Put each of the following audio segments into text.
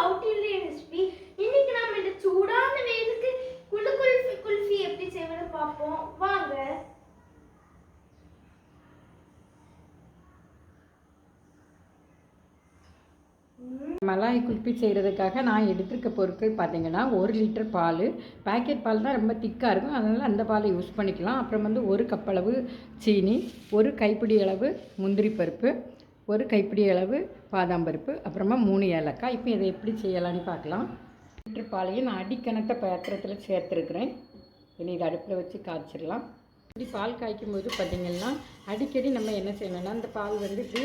South Indian recipe இன்னைக்கு நம்ம இந்த சூடான வெயிலுக்கு குளு குல்ஃபி குல்ஃபி எப்படி செய்வது பார்ப்போம். வாங்க. மலாய் குல்பி செய்கிறதுக்காக நான் எடுத்திருக்க பொருட்கள் பார்த்தீங்கன்னா ஒரு லிட்டர் பால். பேக்கெட் பால் தான் ரொம்ப திக்காக இருக்கும். அதனால் அந்த பாலை யூஸ் பண்ணிக்கலாம். அப்புறம் வந்து ஒரு கப் அளவு சீனி ஒரு கைப்பிடி அளவு முந்திரி பருப்பு. ஒரு கைப்பிடி அளவு பாதாம் பருப்பு அப்புறமா மூணு ஏலக்காய். இப்போ இதை எப்படி செய்யலாம்னு பார்க்கலாம். லிட்டர் பாலையும் நான் அடிக்கணத்தை பாத்திரத்தில் சேர்த்துருக்குறேன். இனி இதை அடுப்பில் வச்சு காய்ச்சிடலாம். இப்படி பால் காய்க்கும் போது பார்த்திங்கன்னா அடிக்கடி நம்ம என்ன செய்யணும்னா அந்த பால் வந்து இப்படி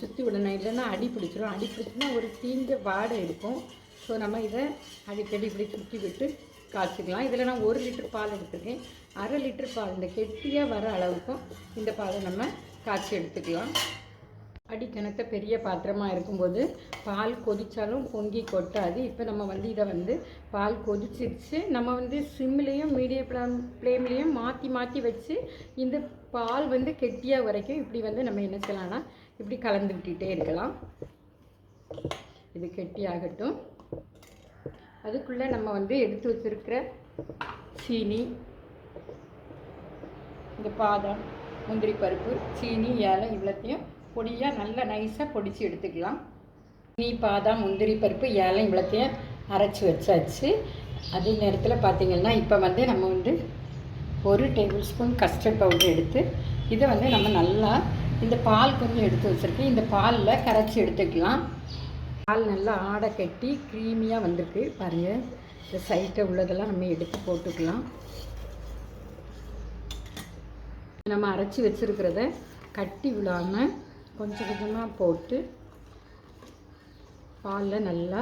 சுற்றி விடணும். இல்லைன்னா அடி பிடிச்சிரும். அடி பிடிச்சினா ஒரு தீஞ்ச வாடை இருக்கும் ஸோ நம்ம இதை அடிக்கடி இப்படி சுற்றி விட்டு காய்ச்சிக்கலாம். இதில் நான் ஒரு லிட்டர் பால் எடுத்துருக்கேன். அரை லிட்டர் பால் இந்த கெட்டியாக வர அளவுக்கும் இந்த பாலை நம்ம காய்ச்சி எடுத்துக்கலாம். அடிக்கணத்த பெரிய பாத்திரமாக இருக்கும்போது பால் கொதித்தாலும் பொங்கி கொட்டாது. இப்போ நம்ம வந்து இதை வந்து பால் கொதிச்சிருச்சு. நம்ம வந்து சிம்லேயும் மீடியம் ப்ளாம் ஃப்ளேம்லேயும் மாற்றி மாற்றி வச்சு இந்த பால் வந்து கெட்டியாக வரைக்கும் இப்படி வந்து நம்ம என்ன செய்யலாம்னா இப்படி கலந்து இருக்கலாம். இது கெட்டியாகட்டும். அதுக்குள்ளே நம்ம வந்து எடுத்து வச்சுருக்கிற சீனி இந்த பாதாம் முந்திரி பருப்பு சீனி ஏலம் இவ்வளோத்தையும் பொடியாக நல்லா நைஸாக பொடிச்சு எடுத்துக்கலாம். நீ பாதாம் முந்திரி பருப்பு ஏலம் இவ்வளோத்தையும் அரைச்சி வச்சாச்சு. அதே நேரத்தில் பார்த்திங்கன்னா இப்போ வந்து நம்ம வந்து ஒரு டேபிள் ஸ்பூன் கஸ்டர்ட் பவுடர் எடுத்து இதை வந்து நம்ம நல்லா இந்த பால் கொஞ்சம் எடுத்து வச்சுருக்கேன். இந்த பாலில் கரைச்சி எடுத்துக்கலாம். பால் நல்லா ஆடை கட்டி க்ரீமியாக வந்திருக்கு. பாருங்கள் இந்த சைட்டை உள்ளதெல்லாம் நம்ம எடுத்து போட்டுக்கலாம். நம்ம அரைச்சி வச்சுருக்கிறத கட்டி விடாமல் கொஞ்சம் கொஞ்சமாக போட்டு பாலில் நல்லா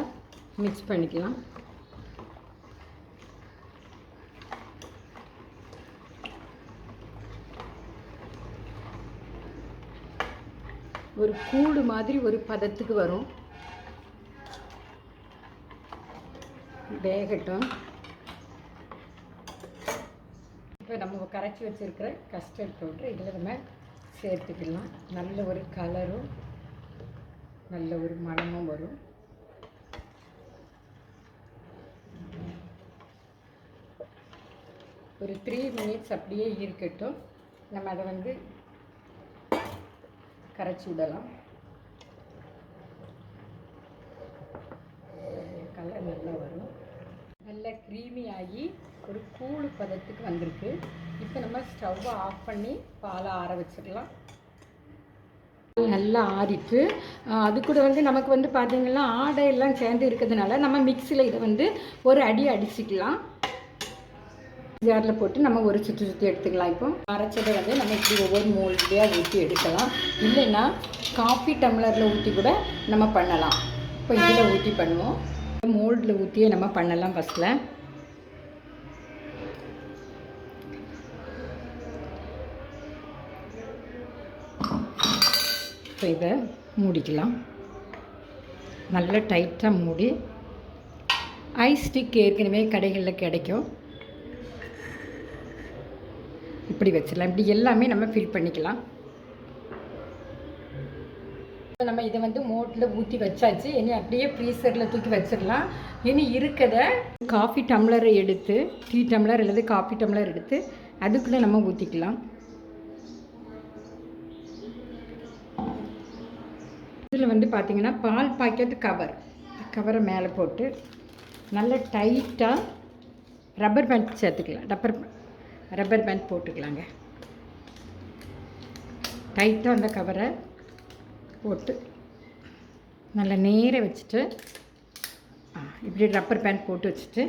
மிக்ஸ் பண்ணிக்கலாம். ஒரு கூடு மாதிரி ஒரு பதத்துக்கு வரும். வேகட்டும். இப்போ நம்ம கரைச்சி வச்சுருக்கிற கஸ்டர்ட் பவுட்ரு இதில் நம்ம சேர்த்துக்கலாம். நல்ல ஒரு கலரும் நல்ல ஒரு மனமும் வரும். ஒரு த்ரீ மினிட்ஸ் அப்படியே இருக்கட்டும். நம்ம அதை வந்து கரைச்சி விடலாம். கலர் நல்லா வரும். நல்லா க்ரீமி ஆகி ஒரு கூழு பதத்துக்கு வந்திருக்கு. இப்போ நம்ம ஸ்டவ்வை ஆஃப் பண்ணி பாலை ஆற வச்சிடலாம் நல்லா ஆறிட்டு அது கூட வந்து நமக்கு வந்து பார்த்திங்கன்னா ஆடை எல்லாம் சேர்ந்து இருக்கிறதுனால நம்ம மிக்சியில் இதை வந்து ஒரு அடி அடிச்சுக்கலாம். ஜாரில் போட்டு நம்ம ஒரு சுற்றி சுற்றி எடுத்துக்கலாம் இப்போ. அரைச்சதை வந்து நம்ம இப்படி ஒவ்வொரு மோல்ட்லேயாக ஊற்றி எடுக்கலாம். இல்லைன்னா காஃபி டம்ளரில் ஊற்றி கூட நம்ம பண்ணலாம். இப்போ இதில் ஊற்றி பண்ணுவோம். மோல்டில் ஊற்றியே நம்ம பண்ணலாம் ஃபஸ்ட்டில் இப்போ இதை மூடிக்கலாம். நல்லா டைட்டாக மூடி. ஐஸ் ஸ்டிக் ஏற்கனவே கடைகளில் கிடைக்கும். இப்படி வச்சிடலாம். இப்படி எல்லாமே நம்ம ஃபில் பண்ணிக்கலாம். இப்போ நம்ம இதை வந்து மோட்டில் ஊற்றி வச்சாச்சு. இனி அப்படியே ஃப்ரீசரில் தூக்கி வச்சிடலாம். இனி இருக்கிறத காஃபி டம்ளரை எடுத்து டீ டம்ளர் அல்லது காஃபி டம்ளர் எடுத்து அதுக்குள்ளே நம்ம ஊற்றிக்கலாம் இதில் வந்து பார்த்திங்கன்னா பால் பாக்கெட் கவர் கவரை மேலே போட்டு நல்ல டைட்டாக ரப்பர் பேண்ட் சேர்த்துக்கலாம். ரப்பர் ரப்பர் பேண்ட் போட்டுக்கலாங்க. டைட்டாக அந்த கவரை போட்டு நல்லா நேர வச்சுட்டு இப்படி ரப்பர் பேண்ட் போட்டு வச்சுட்டு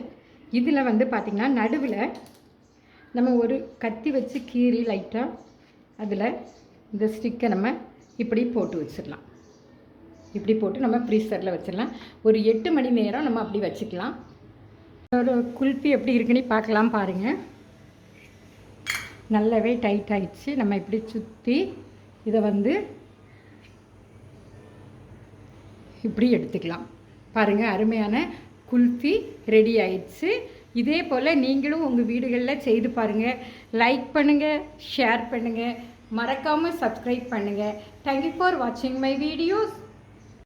இதில் வந்து பார்த்திங்கன்னா நடுவில் நம்ம ஒரு கத்தி வச்சு கீறி லைட்டாக அதில் இந்த ஸ்டிக்கை நம்ம இப்படி போட்டு வச்சிடலாம். இப்படி போட்டு நம்ம ஃப்ரீசரில் வச்சிடலாம். ஒரு எட்டு மணி நேரம் நம்ம அப்படி வச்சுக்கலாம். ஒரு குல்ஃபி எப்படி இருக்குன்னு பார்க்கலாம் பாருங்கள் நல்லாவே டைட் ஆகிடுச்சு நம்ம இப்படி சுற்றி இதை வந்து இப்படி எடுத்துக்கலாம். பாருங்கள் அருமையான குல்ஃபி ரெடி ஆயிடுச்சு. இதே போல் நீங்களும் உங்கள் வீடுகளில் செய்து பாருங்கள் லைக் பண்ணுங்கள் ஷேர் பண்ணுங்கள் மறக்காமல் சப்ஸ்கிரைப் பண்ணுங்கள் தேங்க்யூ ஃபார் வாட்சிங் மை வீடியோஸ்